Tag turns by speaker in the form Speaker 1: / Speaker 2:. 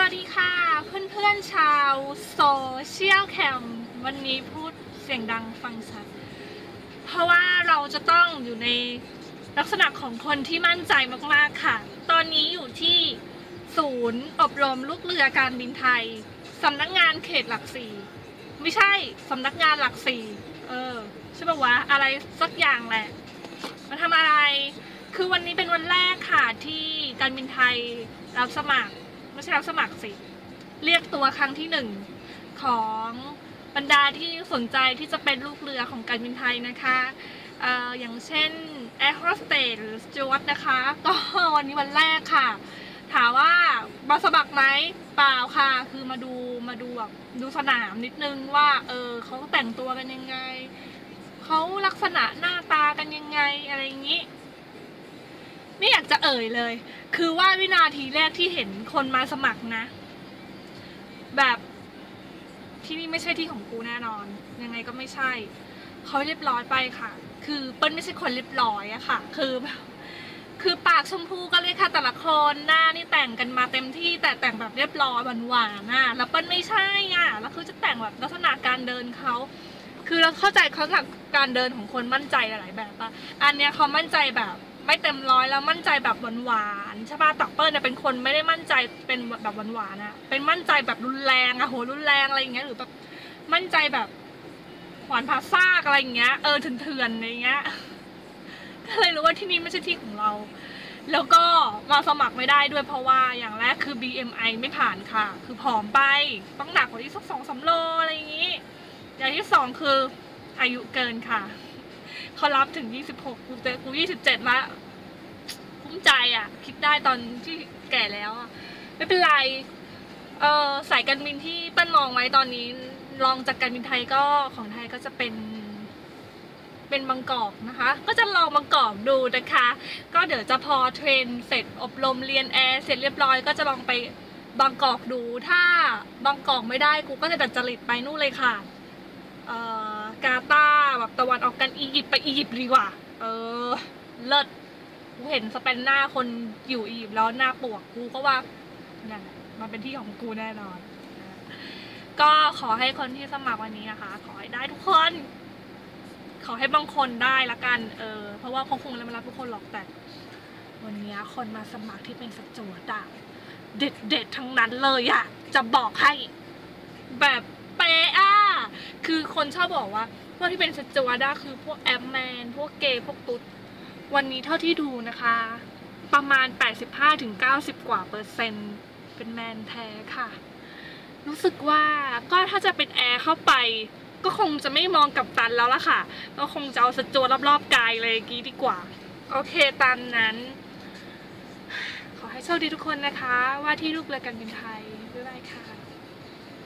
Speaker 1: วัสดีค่ะเพื่อนๆชาวโซเชียลแคมวันนี้พูดเสียงดังฟังชัด เพราะว่าเราจะต้องอยู่ในลักษณะของคนที่มั่นใจมากๆค่ะ ตอนนี้อยู่ที่ศูนย์อบรมลูกเรือการบินไทยสำนักงานเขตหลักสี่ไม่ใช่สำนักงานหลักสี่เออใช่ปะวะอะไรสักอย่างแหละมาทำอะไร คือวันนี้เป็นวันแรกค่ะที่การบินไทยรับสมัคร ไม่ใช่รับสมัครสิ เรียกตัวครั้งที่หนึ่งของบรรดาที่สนใจที่จะเป็นลูกเรือของการบินไทยนะคะอออย่างเช่น Air h o s t e หรือ Steward นะคะ ก็วันนี้วันแรกค่ะ ถามว่ามาสมัครไหมเปล่าค่ะ คือมาดูมาดูแบบดูสนามนิดนึงว่า เออเขาแต่งตัวกันยังไง เขาลักษณะหน้าตากันยังไงอะไรอย่างนี้ ยเลย คือว่าวินาทีแรกที่เห็นคนมาสมัครนะ แบบที่นี่ไม่ใช่ที่ของกูแน่นอน ยังไงก็ไม่ใช่เขาเรียบร้อยไปค่ะ คือเปิ้ลไม่ใช่คนเรียบร้อยอะค่ะ คือแบบคือปากชมพูกันเลยค่ะ แต่ละคนหน้านี่แต่งกันมาเต็มที่แต่แต่งแบบเรียบร้อยหวานๆน่ะแล้วเปิ้ลไม่ใช่อะแล้วคือจะแต่งแบบลักษณะการเดินเขาคือเราเข้าใจเขาจากการเดินของคนมั่นใจหลายแบบอะอันเนี้ยเขามั่นใจแบบ ไม่เต็มร้อยแล้วมั่นใจแบบหวานๆใช่ป่ะตักเปิ้ลเนี่ยเป็นคนไม่ได้มั่นใจเป็นแบบหวานๆอะเป็นมั่นใจแบบรุนแรงอะโหรุนแรงอะไรอย่างเงี้ยหรือแบบมั่นใจแบบหวานพาซากอะไรอย่างเงี้ยเออเถื่อนๆอะไรอย่างเงี้ยก็เลยรู้ว่าที่นี่ไม่ใช่ที่ของเรา แล้วก็มาสมัครไม่ได้ด้วยเพราะว่าอย่างแรกคือ BMI ไม่ผ่านค่ะ คือผอมไปต้องหนักกว่าที่สักสองสามโลอะไรอย่างงี้ อย่างที่สองคืออายุเกินค่ะ เขารับถึง26กูเจอกู27ละภูมิใจอะ คิดได้ตอนที่แก่แล้วอะไม่เป็นไรเออสายการบินที่ปั้นมองไว้ตอนนี้ลองจากการบินไทยก็ของไทยก็จะเป็นเป็นบางกอกนะคะ ก็จะลองบางกอกดูนะคะ ก็เดี๋ยวจะพอเทรนเสร็จอบรมเรียนแอร์เสร็จเรียบร้อยก็จะลองไปบางกอกดู ถ้าบางกอกไม่ได้กูก็จะดัดจริตไปนู่นเลยค่ะ เอ่อกาตาแบบตะวันออกกัน อียิปต์ไปอียิปต์ดีกว่า เออ เลิศกูเห็นสเปนหน้าคนอยู่อียิปต์แล้วหน้าปวกกูก็ว่านั่นแหละมันเป็นที่ของกูแน่นอน ก็ขอให้คนที่สมัครวันนี้นะคะ ขอให้ได้ทุกคน ขอให้บางคนได้ละกัน เออ เพราะว่าคงคงแล้วมารับทุกคนหรอกแต่ วันนี้คนมาสมัครที่เป็นสจวตอะเด็ดเด็ดทั้งนั้นเลยอะจะบอกให้ แบบเป๊ะอะคือคนชอบบอกว่า วกที่เป็นสจวตอะคือพวกแอปแมน พวกเกย์พวกตุ๊ด วันนี้เท่าที่ดูนะคะ ประมาณ 85-90 กว่าเปอร์เซ็นต์เป็นแมนแท้ค่ะ รู้สึกว่าก็ถ้าจะเป็นแอร์เข้าไป ก็คงจะไม่มองกับตันแล้วล่ะค่ะ ก็คงจะเอาสจวตรอบๆกายเลยกี้ดีกว่า โอเคตามนั้น ขอให้โชคดีทุกคนนะคะ ว่าที่ลูกเรือการบินไทยบ๊ายบายค่ะ